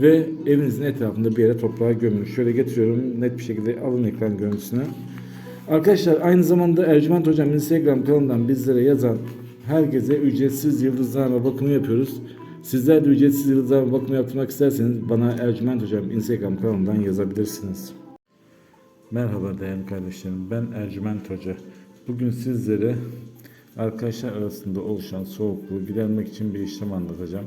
Ve evinizin etrafında bir yere toprağa gömün. Şöyle getiriyorum net bir şekilde alın ekran görüntüsünü. Arkadaşlar aynı zamanda Ercüment Hocam Instagram kanalından bizlere yazan herkese ücretsiz yıldızlarla bakımı yapıyoruz. Sizler de ücretsiz yıldızlarla bakımı yaptırmak isterseniz bana Ercüment Hocam Instagram kanalından yazabilirsiniz. Merhaba değerli kardeşlerim ben Ercüment Hoca. Bugün sizlere arkadaşlar arasında oluşan soğukluğu gidermek için bir işlem anlatacağım.